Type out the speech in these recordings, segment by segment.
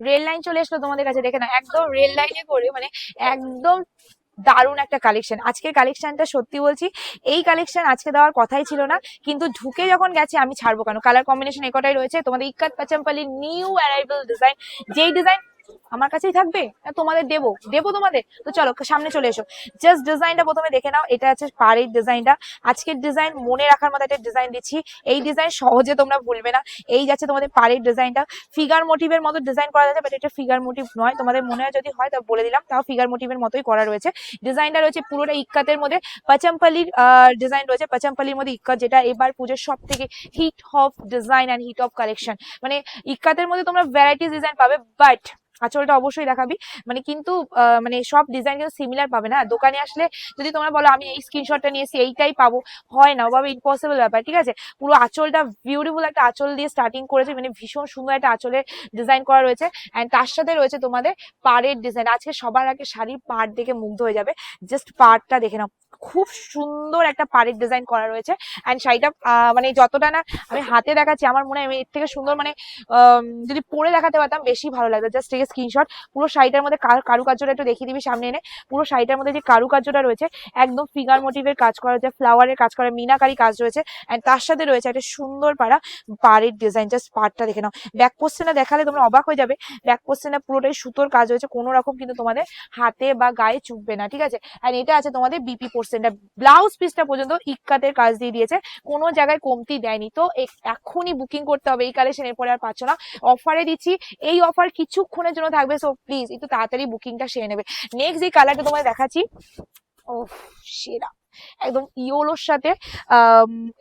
Rail line চলে এসলো তোমাদের কাছে, দেখে না একদম রেল লাইনে করে মানে একদম দারুণ একটা কালেকশন আজকের কালেকশনটা সত্যি বলছি, এই কালেকশন আজকে দেওয়ার কথাই ছিল না, কিন্তু ঢুকে যখন গেছে আমি ছাড়বো কেন? কালার কম্বিনেশন একটাই রয়েছে, তোমাদের ইকাত পাচাম্পালির নিউ অ্যারাইভেল ডিজাইন যেই ডিজাইন আমার কাছেই থাকবে? তোমাদের দেবো। দেবো তোমাদের? তো চলো, সামনে চলে এসো। জাস্ট ডিজাইনটা প্রথমে দেখে নাও, এটা আছে পাড়ের ডিজাইনটা আজকের ডিজাইন মনে রাখার মতো একটা ডিজাইন দিচ্ছি। এই ডিজাইন সহজে তোমরা ভুলবে না। এই যাচ্ছে তোমাদের পাড়ের ডিজাইনটা ফিগার মোটিভের মতো ডিজাইন করা যাচ্ছে বাট এটা ফিগার মোটিভ নয়। তোমাদের মনে হয় যদি হয়, তা বলে দিলাম। তাও ফিগার মোটিভের মতোই করা রয়েছে। ডিজাইনটা রয়েছে পুরোটা ইক্কাতের মধ্যে। পাচাম্পালির ডিজাইন রয়েছে পাচাম্পালির মধ্যে ইক্কাত, যেটা এবার পুজোর সব থেকে hit of design and hit of collection মানে ইক্কাতের মধ্যে তোমরা ভ্যারাইটিস ডিজাইন পাবে বাট আঁচলটা অবশ্যই দেখাবি। মানে কিন্তু মানে সব ডিজাইন কিন্তু সিমিলার পাবে না। দোকানে আসলে যদি তোমরা বলো, আমি এই স্ক্রিনশটটা নিয়েছি, এইটাই পাবো, হয় না, ওভাবে ইম্পসিবল ব্যাপার, ঠিক আছে? পুরো আঁচলটা বিউটিফুল একটা আঁচল দিয়ে স্টার্টিং করেছে মানে ভীষণ সুন্দর একটা আঁচলের ডিজাইন করা রয়েছে। অ্যান্ড তার সাথে রয়েছে তোমাদের পাড়ের ডিজাইন আজকে সবার আগে শাড়ির পাড় দেখে মুগ্ধ হয়ে যাবে। জাস্ট পাড়টা দেখে নাও। খুব সুন্দর একটা পাড়ের ডিজাইন করা রয়েছে। অ্যান্ড শাড়িটা মানে যতটা না আমি হাতে দেখাচ্ছি, আমার মনে হয় আমি এর থেকে সুন্দর মানে যদি পরে দেখাতে পারতাম, বেশি ভালো লাগতো। জাস্ট স্ক্রিনশট পুরো শাড়িটার মধ্যে কার- কারুকার্যটা একটু দেখিয়ে দিবি সামনে এনে। পুরো শাড়িটার মধ্যে যে কারুকার্যটা রয়েছে, একদম ফিগার মোটিভের কাজ করা রয়েছে ফ্লাওয়ারের কাজ করা, মিনাকারি কাজ রয়েছে। অ্যান্ড তার সাথে রয়েছে একটা সুন্দর পাড়া পাড়ের ডিজাইন জাস্ট পাড়টা দেখে নাও। ব্যাক পোস্টেনা দেখালে তোমরা অবাক হয়ে যাবে। ব্যাক পোস্টেনা পুরোটাই সুতোর কাজ রয়েছে, কোনো রকম কিন্তু তোমাদের হাতে বা গায়ে চুপবে না, ঠিক আছে? অ্যান্ড এটা আছে তোমাদের বিপি পোর্সেনটা ব্লাউজ পিসটা পর্যন্ত ইক্কাতের কাজ দিয়ে দিয়েছে। কোনো জায়গায় কমতি দেয়নি। তো এখনই বুকিং করতে হবে এই কালেকশন এরপরে আর পাচ্ছ না। অফারে দিচ্ছি। এই অফার কিছুক্ষণের জন্য থাকবে সো প্লিজ একটু তাড়াতাড়ি বুকিংটা সেরে নেবে। নেক্সট যে কালারটা তোমায় দেখাচ্ছি ও সেরা। একদম ইয়োলোর সাথে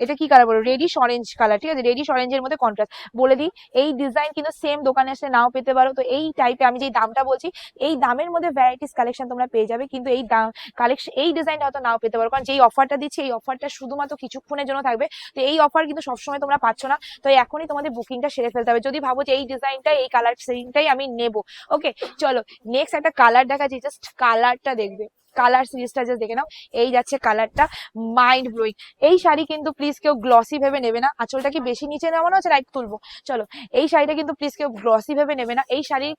এটা কি কালার বলো? রেডিশ অরেঞ্জ কালার ঠিক আছে? রেডিশ অরেঞ্জের মধ্যে কন্ট্রাস্ট বলে দিই, এই ডিজাইন কিন্তু সেম দোকানে আসলে নাও পেতে পারো। তো এই টাইপে আমি যে দামটা বলছি, এই দামের মধ্যে ভ্যারাইটিস কালেকশন তোমরা পেয়ে যাবে। কিন্তু এই দাম কালেকশন এই ডিজাইনটা হয়তো নাও পেতে পারো। কারণ যেই অফারটা দিচ্ছি, এই অফারটা শুধুমাত্র কিছুক্ষণের জন্য থাকবে। তো এই অফার কিন্তু সবসময় তোমরা পাচ্ছ না। তো এখনই তোমাদের বুকিংটা সেরে ফেলতে হবে। যদি ভাবো যে এই ডিজাইনটা এই কালার সেটিংটাই আমি নেব। ওকে চলো নেক্সট একটা কালার দেখাচ্ছি। জাস্ট কালারটা দেখবে। কালার সিরিজটা জাস্ট দেখে নাও। এই যাচ্ছে কালারটা মাইন্ড ব্লোয়িং এই শাড়ি কিন্তু প্লিজ কেউ গ্লসি ভেবে নেবে না। আঁচলটা কি বেশি নিচে নামানো আছে? রাইট তুলবো। চলো, এই শাড়িটা কিন্তু প্লিজ কেউ গ্লসি ভেবে নেবে না। এই শাড়ির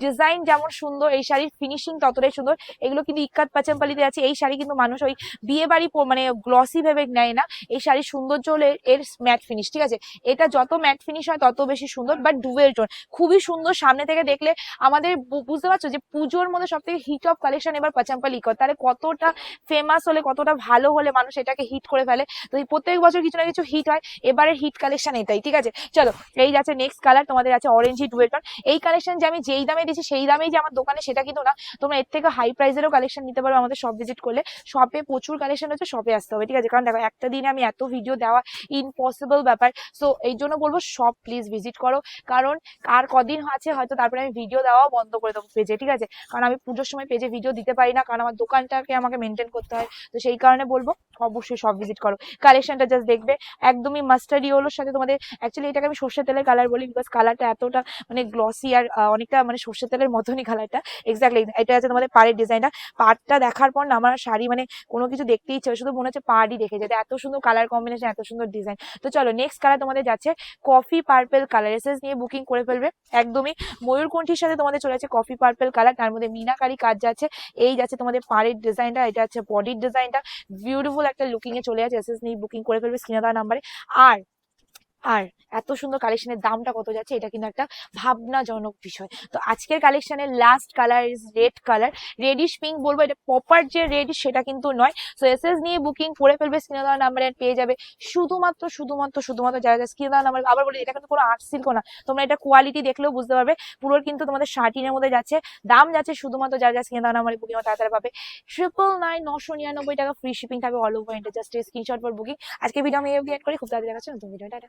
ডিজাইন যেমন সুন্দর, এই শাড়ির ফিনিশিং ততটাই সুন্দর। এগুলো কিন্তু ইক্কাত পাচাম্পালিতে আছে। এই শাড়ি কিন্তু মানুষ ওই বিয়ে বাড়ি মানে গ্লসি ভেবে নেয় না। এই শাড়ির সৌন্দর্য হলো এর- এর ম্যাট ফিনিশ ঠিক আছে? এটা যত ম্যাট ফিনিশ হয়, তত বেশি সুন্দর বাট ডুয়েল টোন খুবই সুন্দর সামনে থেকে দেখলে আমাদের বুঝতে পারছ যে পুজোর মধ্যে সব থেকে হিট অফ কালেকশন এবার পাচাম্পালি ইকত তাহলে কতটা ফেমাস হলে, কতটা ভালো হলে মানুষ এটাকে হিট করে ফেলে? তো এই প্রত্যেক বছর কিছু না কিছু হিট হয়। এবারের হিট কালেকশন এটাই, ঠিক আছে? চলো, এই যাচ্ছে নেক্সট কালার তোমাদের আছে অরেঞ্জ হিট ওয়েটন এই কালেকশন যে আমি যেই দামে দিচ্ছি সেই দামেই যে আমার দোকানে সেটা কিন্তু না। তোমরা এর থেকে হাই প্রাইসেরও কালেকশন নিতে পারো আমাদের শপ ভিজিট করলে। শপে প্রচুর কালেকশন হচ্ছে শপে আসতে হবে, ঠিক আছে? কারণ দেখো, একটা দিনে আমি এত ভিডিও দেওয়া ইম্পসিবল ব্যাপার। সো এই জন্য বলব শপ প্লিজ ভিজিট করো। কারণ আর কদিন আছে, হয়তো তারপরে আমি ভিডিও দেওয়াও বন্ধ করে দেবো পেজে ঠিক আছে? কারণ আমি পুজোর সময় পেজে ভিডিও দিতে পারি না, কারণ আমার দোকানটাকে আমাকে মেনটেন করতে হয়। তো সেই কারণে বলব অবশ্যই সব ভিজিট করো। কালেকশনটা জাস্ট দেখবে, একদমই মাস্টার্ড ইয়েলোর সাথে তোমাদের অ্যাকচুয়ালি এটাকে আমি সর্ষে তেলের কালার বলি বিকজ কালারটা এতটা মানে গ্লসি আর অনেকটা মানে সর্ষে তেলের মতনই কালারটা এক্স্যাক্টলি এটা আছে তোমাদের পাড়ের ডিজাইনটা পাড়টা দেখার পর না আমার শাড়ি মানে কোনো কিছু দেখতে ইচ্ছে শুধু মনে হচ্ছে পাড়ই দেখে যেতে এত সুন্দর কালার কম্বিনেশন এত সুন্দর ডিজাইন তো চলো নেক্সট কালার তোমাদের যাচ্ছে কফি পার্পেল কালার এসএস নিয়ে বুকিং করে ফেলবে। একদমই ময়ূরকণ্ঠীর সাথে তোমাদের চলে যাচ্ছে কফি পার্পেল কালার তার মধ্যে মিনাকারি কাজ যাচ্ছে। এই যাচ্ছে তোমাদের পাড়ের ডিজাইনটা এটা হচ্ছে বডির ডিজাইনটা বিউটিফুল একটা লুকিং এ চলে যাচ্ছে এসএস নিয়ে বুকিং করে ফেলবে স্ক্রিনে দেওয়া নাম্বারে আর আর এত সুন্দর কালেকশনের দামটা কত যাচ্ছে, এটা কিন্তু একটা ভাবনাজনক বিষয়। তো আজকের কালেকশনের last colour is red colour reddish pink বলব, এটা প্রপার যে রেড সেটা কিন্তু নয়। সো এসএস নিয়ে বুকিং করে ফেলবে স্ক্রিনে দেওয়া নাম্বারে পেয়ে যাবে। শুধুমাত্র শুধুমাত্র শুধুমাত্র যারা যারা স্ক্রিনে দেওয়া নাম্বার আবার বলি, এটা কিন্তু কোনো আর্ট সিল্ক না। তোমরা এটা কোয়ালিটি দেখলেও বুঝতে পারবে পুরো কিন্তু তোমাদের শার্টিনের মধ্যে যাচ্ছে, দাম যাচ্ছে, শুধুমাত্র যারা যারা স্ক্রিনে দেওয়া নাম্বারে বুকিং তাড়াতাড়ি পাবে। ট্রিপল নাইন নশো নিরানব্বই টাকা ফ্রি শিপিং থাকবে all over India just screenshot পর বুকিং আজকে ভিডিও আমি এড করি, খুব তাড়াতাড়ি দেখাচ্ছি নতুন ভিডিও টাটা।